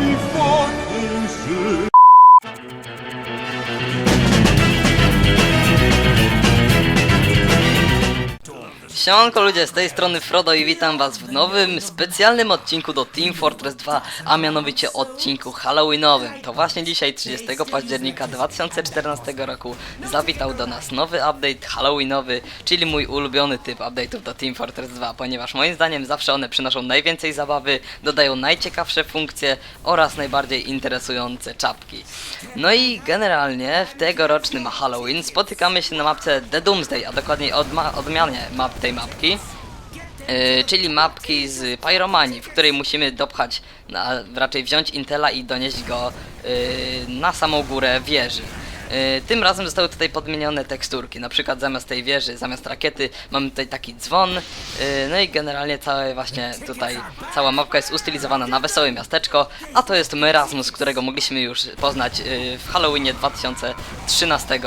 we fought. Siemanko ludzie, z tej strony Frodo i witam was w nowym, specjalnym odcinku do Team Fortress 2, a mianowicie odcinku Halloweenowym. To właśnie dzisiaj, 30 października 2014 roku, zawitał do nas nowy update Halloweenowy, czyli mój ulubiony typ update'ów do Team Fortress 2, ponieważ moim zdaniem zawsze one przynoszą najwięcej zabawy, dodają najciekawsze funkcje oraz najbardziej interesujące czapki. No i generalnie w tegorocznym Halloween spotykamy się na mapce The Doomsday, a dokładniej odmianie map tej mapki. Yy, czyli mapki z Pyromanii, w której musimy dopchać, na, raczej wziąć Intela i donieść go yy, na samą górę wieży. Yy, tym razem zostały tutaj podmienione teksturki, na przykład zamiast tej wieży, zamiast rakiety mamy tutaj taki dzwon, yy, no i generalnie całe właśnie tutaj, cała mapka jest ustylizowana na wesołe miasteczko, a to jest Merasmus, którego mogliśmy już poznać yy, w Halloweenie 2013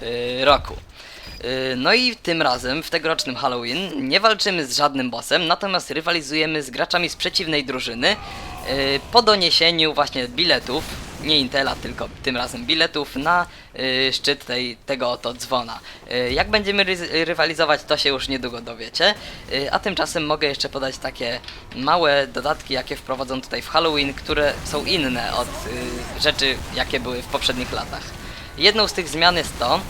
yy, roku. Yy, No i tym razem, w tegorocznym Halloween, nie walczymy z żadnym bossem, natomiast rywalizujemy z graczami z przeciwnej drużyny yy, po doniesieniu właśnie biletów, nie Intela, tylko tym razem biletów na yy, szczyt tej, tego oto dzwona. Jak będziemy ry- rywalizować, to się już niedługo dowiecie, a tymczasem mogę jeszcze podać takie małe dodatki, jakie wprowadzą tutaj w Halloween, które są inne od rzeczy, jakie były w poprzednich latach. Jedną z tych zmian jest to,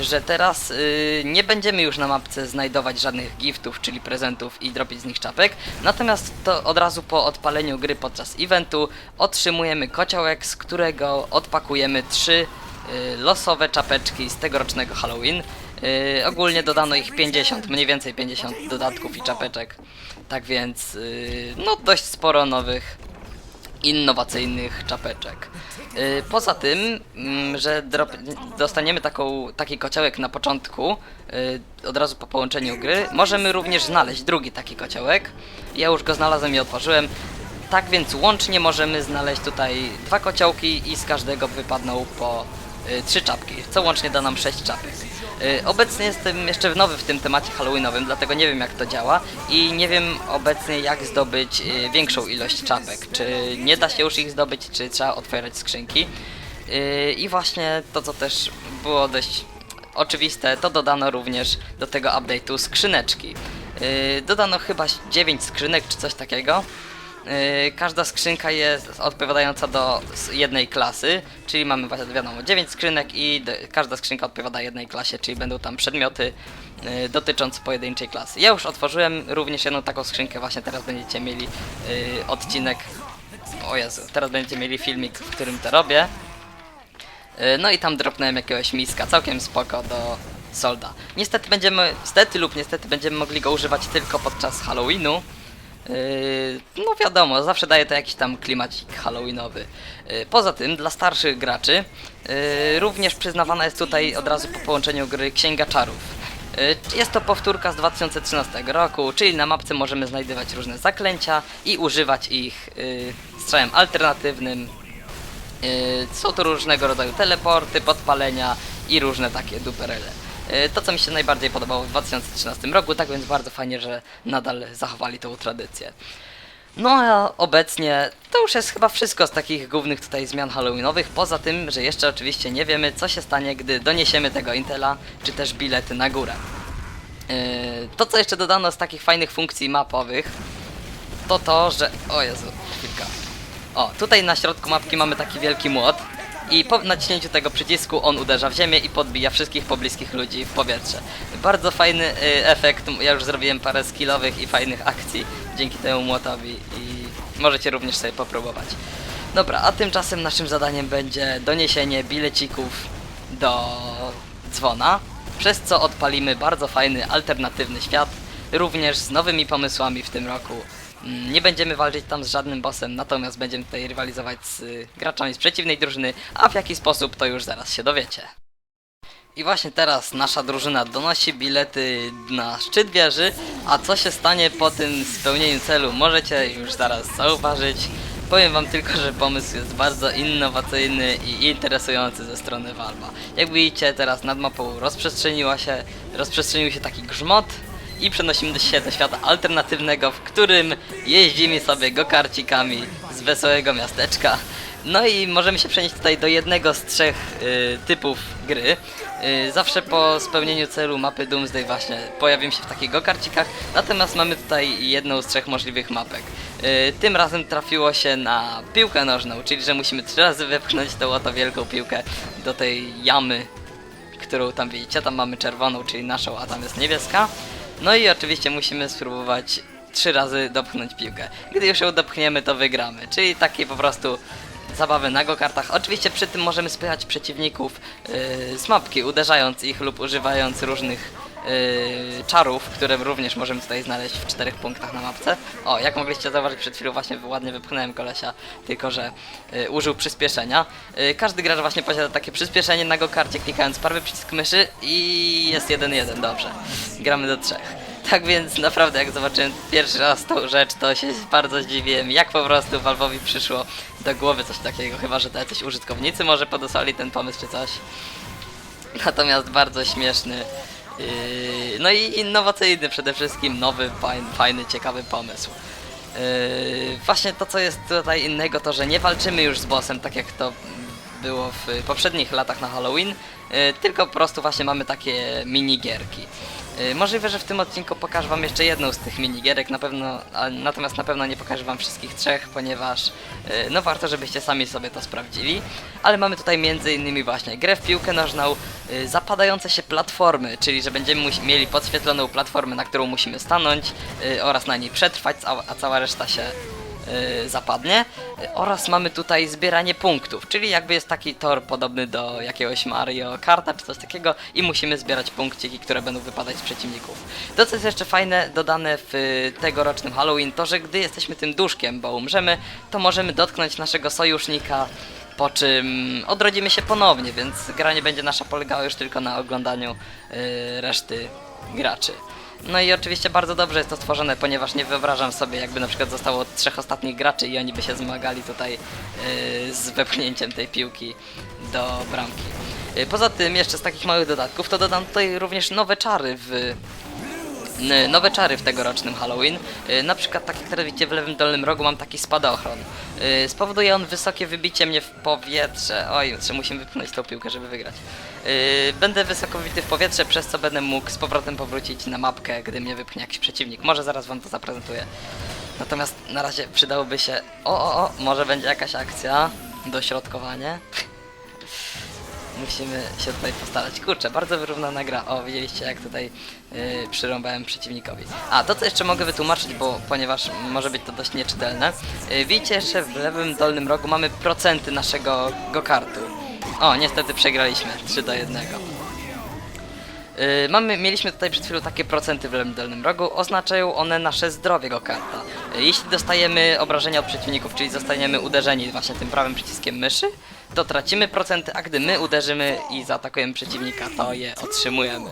że teraz y, nie będziemy już na mapce znajdować żadnych giftów, czyli prezentów i dropić z nich czapek, natomiast to od razu po odpaleniu gry podczas eventu otrzymujemy kociołek, z którego odpakujemy trzy y, losowe czapeczki z tegorocznego Halloween. Y, ogólnie dodano ich 50, mniej więcej 50 dodatków i czapeczek, tak więc y, no dość sporo nowych innowacyjnych czapeczek. Yy, Poza tym, mm, że dostaniemy taką, taki kociołek na początku, yy, od razu po połączeniu gry, możemy również znaleźć drugi taki kociołek. Ja już go znalazłem i otworzyłem. Tak więc łącznie możemy znaleźć tutaj dwa kociołki i z każdego wypadną po y, trzy czapki, co łącznie da nam sześć czapek. Y, Obecnie jestem jeszcze nowy w tym temacie halloweenowym, dlatego nie wiem jak to działa i nie wiem obecnie jak zdobyć y, większą ilość czapek. Czy nie da się już ich zdobyć, czy trzeba otwierać skrzynki. Y, I właśnie to co też było dość oczywiste, to dodano również do tego update'u skrzyneczki. Y, Dodano chyba 9 skrzynek czy coś takiego. Yy, Każda skrzynka jest odpowiadająca do jednej klasy, czyli mamy wiadomo 9 skrzynek i każda skrzynka odpowiada jednej klasie, czyli będą tam przedmioty yy, dotyczące pojedynczej klasy. Ja już otworzyłem również jedną taką skrzynkę, właśnie teraz będziecie mieli yy, odcinek. O Jezu, teraz będziecie mieli filmik, w którym to robię. No i tam dropnąłem jakiegoś miska, całkiem spoko do solda. Niestety będziemy, niestety lub niestety będziemy mogli go używać tylko podczas Halloweenu. Yy, no wiadomo, zawsze daje to jakiś tam klimacik halloweenowy. Yy, Poza tym, dla starszych graczy yy, również przyznawana jest tutaj od razu po połączeniu gry Księga Czarów. Jest to powtórka z 2013 roku, czyli na mapce możemy znajdować różne zaklęcia i używać ich strzałem alternatywnym. Są to różnego rodzaju teleporty, podpalenia i różne takie duperele. Yy, To, co mi się najbardziej podobało w 2013 roku, tak więc bardzo fajnie, że nadal zachowali tą tradycję. No a obecnie to już jest chyba wszystko z takich głównych tutaj zmian halloweenowych, poza tym, że jeszcze oczywiście nie wiemy, co się stanie, gdy doniesiemy tego Intela, czy też bilety na górę. Yy, To, co jeszcze dodano z takich fajnych funkcji mapowych, to to, że... O Jezu, chwilka. O, tutaj na środku mapki mamy taki wielki młot i po naciśnięciu tego przycisku on uderza w ziemię i podbija wszystkich pobliskich ludzi w powietrze. Bardzo fajny y, efekt, ja już zrobiłem parę skillowych i fajnych akcji dzięki temu młotowi i możecie również sobie popróbować. Dobra, a tymczasem naszym zadaniem będzie doniesienie bilecików do dzwona, przez co odpalimy bardzo fajny, alternatywny świat, również z nowymi pomysłami w tym roku. Nie będziemy walczyć tam z żadnym bossem, natomiast będziemy tutaj rywalizować z y, graczami z przeciwnej drużyny, a w jaki sposób to już zaraz się dowiecie. I właśnie teraz nasza drużyna donosi bilety na szczyt wieży, a co się stanie po tym spełnieniu celu możecie już zaraz zauważyć. Powiem wam tylko, że pomysł jest bardzo innowacyjny i interesujący ze strony Valve'a. Jak widzicie teraz nad mapą rozprzestrzeniła się, rozprzestrzenił się taki grzmot i przenosimy się do świata alternatywnego, w którym jeździmy sobie go-karcikami z wesołego miasteczka. No i możemy się przenieść tutaj do jednego z trzech y, typów gry. Y, zawsze po spełnieniu celu mapy Doomsday właśnie pojawią się w takich gokarcikach, natomiast mamy tutaj jedną z trzech możliwych mapek. Y, tym razem trafiło się na piłkę nożną, czyli że musimy trzy razy wepchnąć tą oto wielką piłkę do tej jamy, którą tam widzicie. Tam mamy czerwoną, czyli naszą, a tam jest niebieska. No i oczywiście musimy spróbować trzy razy dopchnąć piłkę. Gdy już ją dopchniemy, to wygramy. Czyli takie po prostu zabawy na go-kartach. Oczywiście przy tym możemy spychać przeciwników yy, z mapki, uderzając ich lub używając różnych yy, czarów, które również możemy tutaj znaleźć w czterech punktach na mapce. O, jak mogliście zauważyć przed chwilą właśnie ładnie wypchnąłem kolesia, tylko że yy, użył przyspieszenia. Yy, każdy gracz właśnie posiada takie przyspieszenie na go-karcie, klikając prawy przycisk myszy i jest 1-1, dobrze. Gramy do trzech. Tak więc naprawdę jak zobaczyłem pierwszy raz tą rzecz, to się bardzo zdziwiłem, jak po prostu Valve'owi przyszło do głowy coś takiego, chyba że to jacyś użytkownicy może podesłali ten pomysł czy coś. Natomiast bardzo śmieszny. Yy, no i innowacyjny przede wszystkim, nowy, fajny, ciekawy pomysł. Yy, właśnie to co jest tutaj innego to, że nie walczymy już z bossem tak jak to było w poprzednich latach na Halloween, yy, tylko po prostu właśnie mamy takie minigierki. Yy, Możliwe, że w tym odcinku pokażę wam jeszcze jedną z tych minigierek, na pewno, natomiast na pewno nie pokażę wam wszystkich trzech, ponieważ yy, no warto, żebyście sami sobie to sprawdzili. Ale mamy tutaj innymi właśnie grę w piłkę nożną, yy, zapadające się platformy, czyli że będziemy mieli podświetloną platformę, na którą musimy stanąć oraz na niej przetrwać, a, cała reszta się zapadnie. Yy, oraz mamy tutaj zbieranie punktów, czyli jakby jest taki tor podobny do jakiegoś Mario Karta czy coś takiego i musimy zbierać punkciki, które będą wypadać z przeciwników. To co jest jeszcze fajne, dodane w y, tegorocznym Halloween, to że gdy jesteśmy tym duszkiem, bo umrzemy, to możemy dotknąć naszego sojusznika po czym odrodzimy się ponownie, więc gra nie będzie nasza polegała już tylko na oglądaniu y, reszty graczy. No i oczywiście bardzo dobrze jest to stworzone, ponieważ nie wyobrażam sobie, jakby na przykład zostało trzech ostatnich graczy i oni by się zmagali tutaj y, z wepchnięciem tej piłki do bramki. Y, Poza tym, jeszcze z takich małych dodatków, to dodam tutaj również nowe czary w nowe czary w tegorocznym Halloween. Y, Na przykład takie, które widzicie w lewym dolnym rogu, mam taki spadochron. Y, Spowoduje on wysokie wybicie mnie w powietrze. Oj, czy musimy wypchnąć tą piłkę, żeby wygrać. Y, Będę wysoko wybity w powietrze, przez co będę mógł z powrotem powrócić na mapkę, gdy mnie wypchnie jakiś przeciwnik. Może zaraz wam to zaprezentuję. Natomiast na razie przydałoby się... O, o, o, może będzie jakaś akcja. Dośrodkowanie. Musimy się tutaj postarać. Kurczę, bardzo wyrównana gra. O, widzieliście jak tutaj yy, przyrąbałem przeciwnikowi. A, to co jeszcze mogę wytłumaczyć, bo ponieważ może być to dość nieczytelne. Yy, widzicie jeszcze w lewym dolnym rogu mamy procenty naszego go-kartu. O, niestety przegraliśmy 3 do 1. Yy, mamy, mieliśmy tutaj przed chwilą takie procenty w lewym dolnym rogu, oznaczają one nasze zdrowie go karta. Yy, jeśli dostajemy obrażenia od przeciwników, czyli zostaniemy uderzeni właśnie tym prawym przyciskiem myszy, to tracimy procenty, a gdy my uderzymy i zaatakujemy przeciwnika, to je otrzymujemy.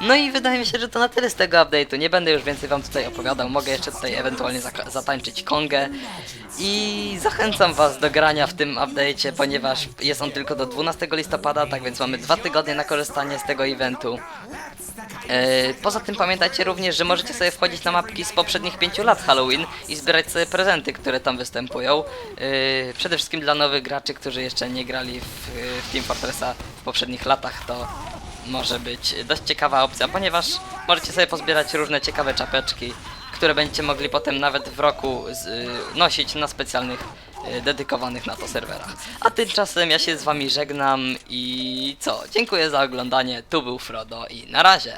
No i wydaje mi się, że to na tyle z tego update'u. Nie będę już więcej wam tutaj opowiadał, mogę jeszcze tutaj ewentualnie zatańczyć kongę i zachęcam was do grania w tym update'cie, ponieważ jest on tylko do 12 listopada, tak więc mamy dwa tygodnie na korzystanie z tego eventu. E, Poza tym pamiętajcie również, że możecie sobie wchodzić na mapki z poprzednich 5 lat Halloween i zbierać sobie prezenty, które tam występują. E, Przede wszystkim dla nowych graczy, którzy jeszcze nie grali w, w Team Fortressa w poprzednich latach, to może być dość ciekawa opcja, ponieważ możecie sobie pozbierać różne ciekawe czapeczki, które będziecie mogli potem nawet w roku nosić na specjalnych dedykowanych na to serwerach. A tymczasem ja się z wami żegnam i co? Dziękuję za oglądanie. Tu był Frodo i na razie.